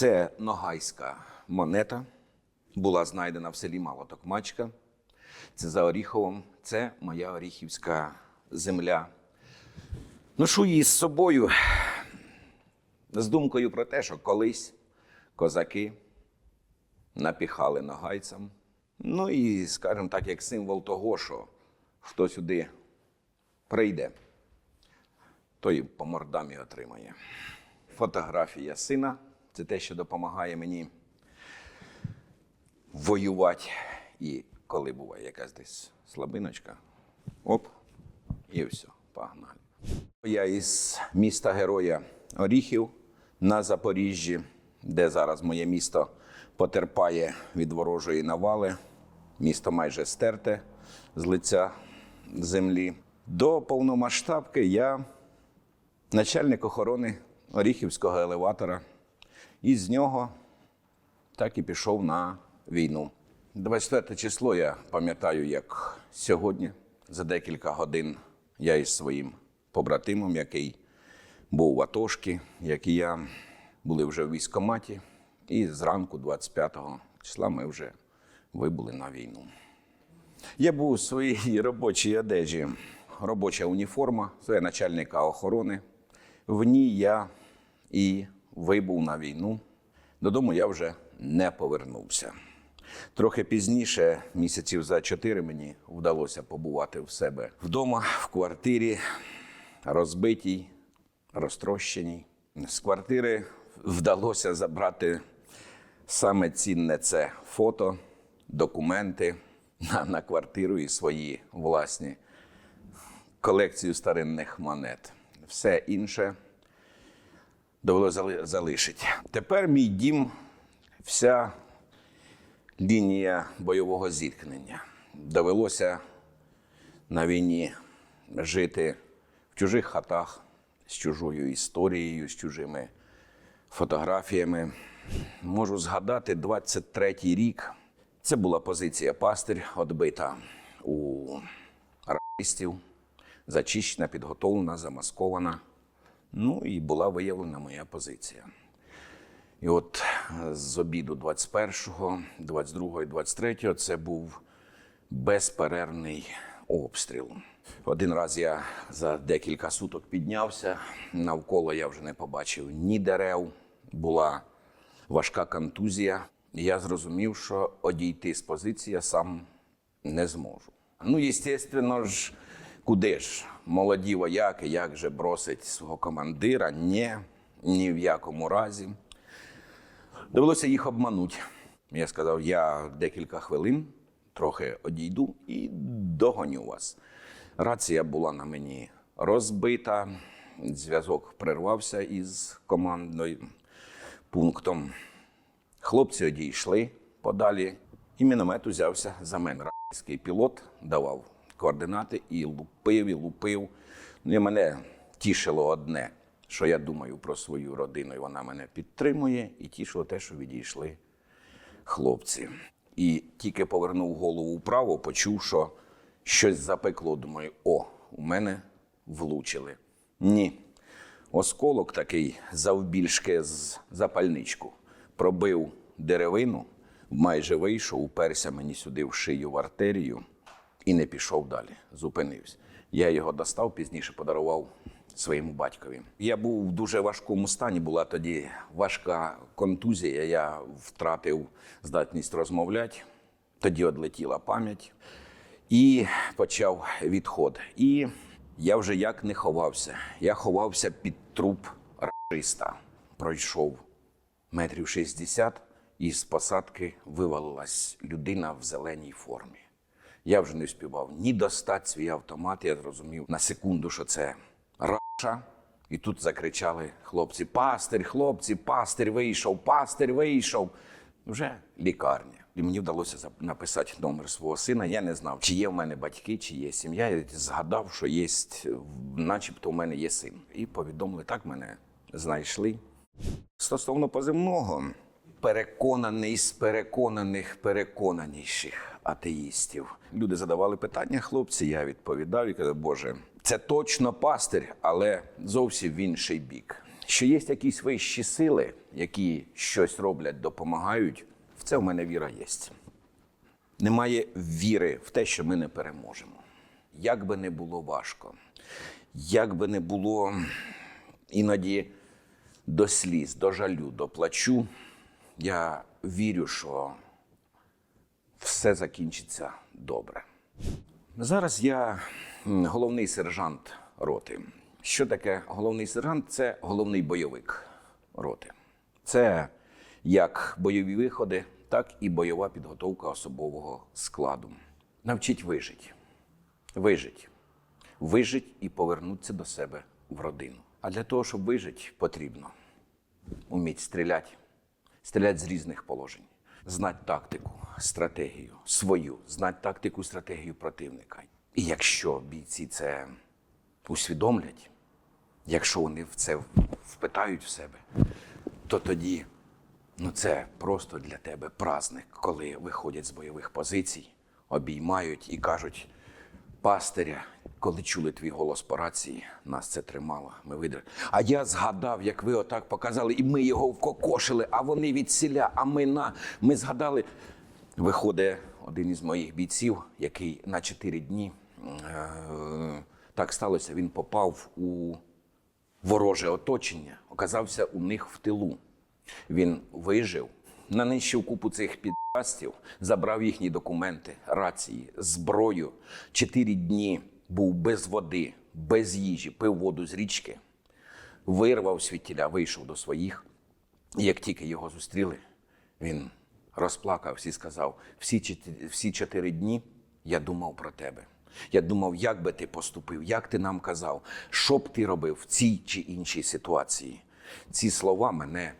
Це ногайська монета, була знайдена в селі Малотокмачка. Це за Оріховом. Це моя оріхівська земля. Ношу її з собою з думкою про те, що колись козаки напіхали ногайцям. Ну і, скажімо так, як символ того, що хто сюди прийде, той по мордам і отримає. Фотографія сина це те, що допомагає мені воювати. І коли буває якась десь слабиночка, оп, і все, погнали. Я із міста Героя Оріхів на Запоріжжі, де зараз моє місто потерпає від ворожої навали. Місто майже стерте з лиця землі. До повномасштабки я начальник охорони Оріхівського елеватора. І з нього так і пішов на війну. 24 число я пам'ятаю, як сьогодні, за декілька годин, я із своїм побратимом, який був в Атошці, як і я, були вже в військкоматі. І зранку, 25 числа, ми вже вибули на війну. Я був у своїй робочій одежі, робоча уніформа, своя начальника охорони. В ній я і вибув на війну. Додому я вже не повернувся. Трохи пізніше, місяців за чотири, мені вдалося побувати в себе вдома, в квартирі, розбитій, розтрощеній. З квартири вдалося забрати саме цінне це фото, документи на, на квартиру і свої власні колекцію старинних монет. Все інше довелося залишити. Тепер мій дім вся лінія бойового зіткнення. Довелося на війні жити в чужих хатах з чужою історією, з чужими фотографіями. Можу згадати 23-й рік. Це була позиція пастир, отбита у расистів, зачищена, підготовлена, замаскована. Ну і була виявлена моя позиція. І от е, з обіду 21-го, 22-го і 23-го це був безперервний обстріл. Один раз я за декілька суток піднявся. Навколо я вже не побачив ні дерев, була важка контузія. Я зрозумів, що одійти з позиції я сам не зможу. Ну, звісно ж, куди ж? Молоді вояки, як же бросить свого командира? Ні, ні в якому разі. Довелося їх обманути. Я сказав, я декілька хвилин трохи одійду і догоню вас. Рація була на мені розбита, зв'язок прервався із командним пунктом. Хлопці одійшли подалі, і міномет узявся за мене. Російський пілот давав координати і лупив, і лупив. Ну, і мене тішило одне, що я думаю про свою родину, і вона мене підтримує, і тішило те, що відійшли хлопці. І тільки повернув голову вправо, почув, що щось запекло. Думаю, о, у мене влучили. Ні. Осколок такий завбільшки з запальничку пробив деревину, майже вийшов, уперся мені сюди в шию в артерію і не пішов далі. Зупинився. Я його достав, пізніше подарував своєму батькові. Я був в дуже важкому стані, була тоді важка контузія. Я втратив здатність розмовляти. Тоді одлетіла пам'ять і почав відход. І я вже як не ховався. Я ховався під труп рашиста. Пройшов метрів 60, і з посадки вивалилась людина в зеленій формі. Я вже не співав ні достати свій автомат. Я зрозумів на секунду, що це раша. І тут закричали хлопці: Пастир, хлопці, пастир вийшов, пастир вийшов. Вже лікарня. І мені вдалося написати номер свого сина. Я не знав, чи є в мене батьки, чи є сім'я. Я згадав, що є, начебто, в мене є син. І повідомили, так мене знайшли. Стосовно поземного, переконаний з переконаних переконаніших атеїстів. Люди задавали питання, хлопці, я відповідав і казав, Боже, це точно пастир, але зовсім в інший бік. що є якісь вищі сили, які щось роблять, допомагають, в це в мене віра є. Немає віри в те, що ми не переможемо. Як би не було важко, як би не було іноді до сліз, до жалю, до плачу, я вірю, що все закінчиться добре. Зараз я головний сержант роти. Що таке головний сержант? Це головний бойовик роти. Це як бойові виходи, так і бойова підготовка особового складу. Навчить вижить. Вижить. Вижить і повернутися до себе в родину. А для того, щоб вижити, потрібно уміть стріляти, стріляти з різних положень, знати тактику, стратегію свою, знати тактику, стратегію противника. І якщо бійці це усвідомлять, якщо вони в це впитають в себе, то тоді ну це просто для тебе праздник, коли виходять з бойових позицій, обіймають і кажуть: пастиря, коли чули твій голос по рації, нас це тримало. Ми видр. А я згадав, як ви отак показали, і ми його вкокошили, а вони від селя, а ми на. Ми згадали. Виходить один із моїх бійців, який на чотири дні е- так сталося, він попав у вороже оточення, оказався у них в тилу. Він вижив, нанищив купу цих підрастів, забрав їхні документи, рації, зброю. Чотири дні був без води, без їжі, пив воду з річки, вирвав світіля, вийшов до своїх. І як тільки його зустріли, він розплакався і сказав: всі, всі чотири дні я думав про тебе. Я думав, як би ти поступив, як ти нам казав, що б ти робив в цій чи іншій ситуації. Ці слова мене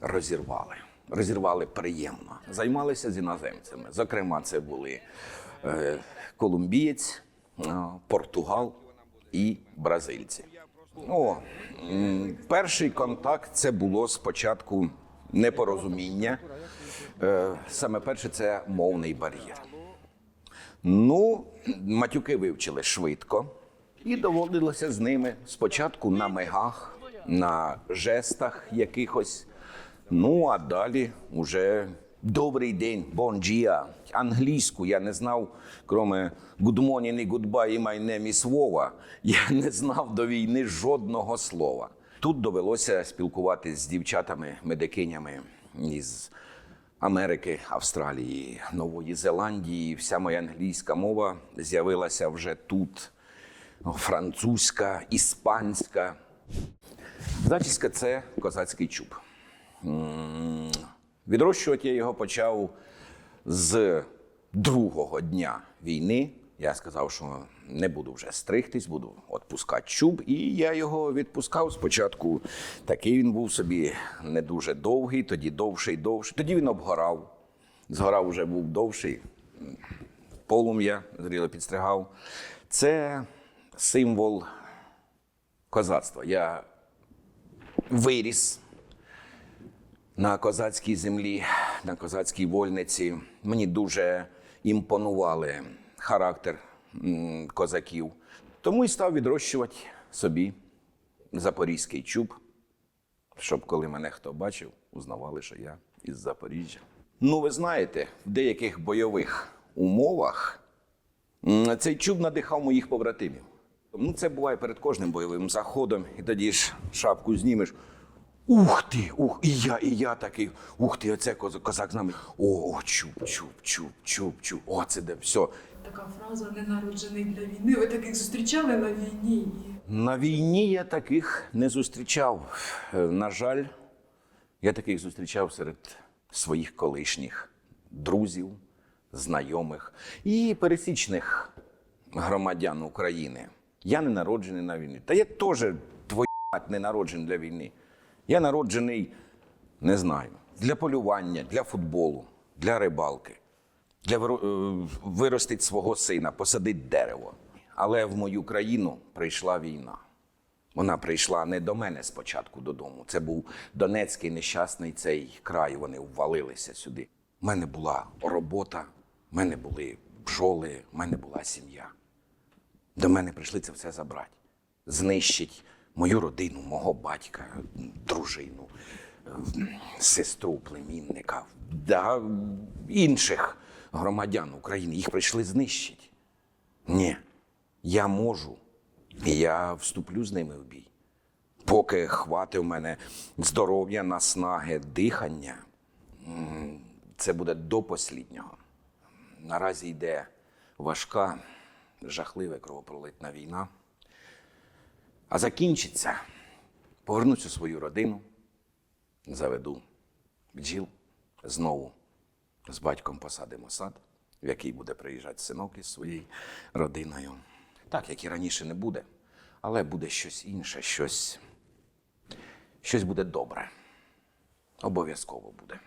розірвали. Розірвали приємно. Займалися з іноземцями. Зокрема, це були е, колумбієць, е, португал і бразильці. О, перший контакт це було спочатку непорозуміння. Е, саме перше це мовний бар'єр. Ну, матюки вивчили швидко, і доводилося з ними спочатку на мигах, на жестах якихось. Ну, а далі уже добрий день, бонджія. Англійську я не знав, кроме good morning і goodbye my name is Вова, я не знав до війни жодного слова. Тут довелося спілкуватися з дівчатами, медикинями із Америки, Австралії, Нової Зеландії. Вся моя англійська мова з'явилася вже тут. Французька, іспанська. Зачіска це козацький чуб. Відрощувати я його почав з другого дня війни. Я сказав, що не буду вже стригтись, буду відпускати чуб. І я його відпускав спочатку. Такий він був собі не дуже довгий, тоді довший, довший. Тоді він обгорав. Згорав вже був довший. Полум'я зріло підстригав. Це символ козацтва. Я виріс на козацькій землі, на козацькій вольниці. Мені дуже імпонували характер козаків. Тому і став відрощувати собі запорізький чуб, щоб коли мене хто бачив, узнавали, що я із Запоріжжя. Ну, ви знаєте, в деяких бойових умовах цей чуб надихав моїх побратимів. Ну, це буває перед кожним бойовим заходом, і тоді ж шапку знімеш. Ух ти, ух, і я, і я такий. Ух ти, оце козак, козак з нами. О, о, чуб, чуб, чуб, чуб, чуб. О, це де все. Така фраза не народжений для війни. Ви таких зустрічали на війні? На війні я таких не зустрічав. На жаль, я таких зустрічав серед своїх колишніх друзів, знайомих і пересічних громадян України. Я не народжений на війні. Та я теж мать не народжений для війни. Я народжений, не знаю, для полювання, для футболу, для рибалки, для е, свого сина, посадити дерево. Але в мою країну прийшла війна. Вона прийшла не до мене спочатку додому. Це був Донецький нещасний цей край. Вони ввалилися сюди. У мене була робота, в мене були бджоли, в мене була сім'я. До мене прийшли це все забрати, знищить мою родину, мого батька, дружину, сестру, племінника, да, інших громадян України. Їх прийшли знищити. Ні, я можу. І я вступлю з ними в бій. Поки хватить у мене здоров'я, наснаги, дихання, це буде до посліднього. Наразі йде важка, жахлива кровопролитна війна. А закінчиться, повернусь у свою родину, заведу бджіл, знову з батьком посадимо сад, в який буде приїжджати синок із своєю родиною. Так, як і раніше не буде, але буде щось інше, щось, щось буде добре. Обов'язково буде.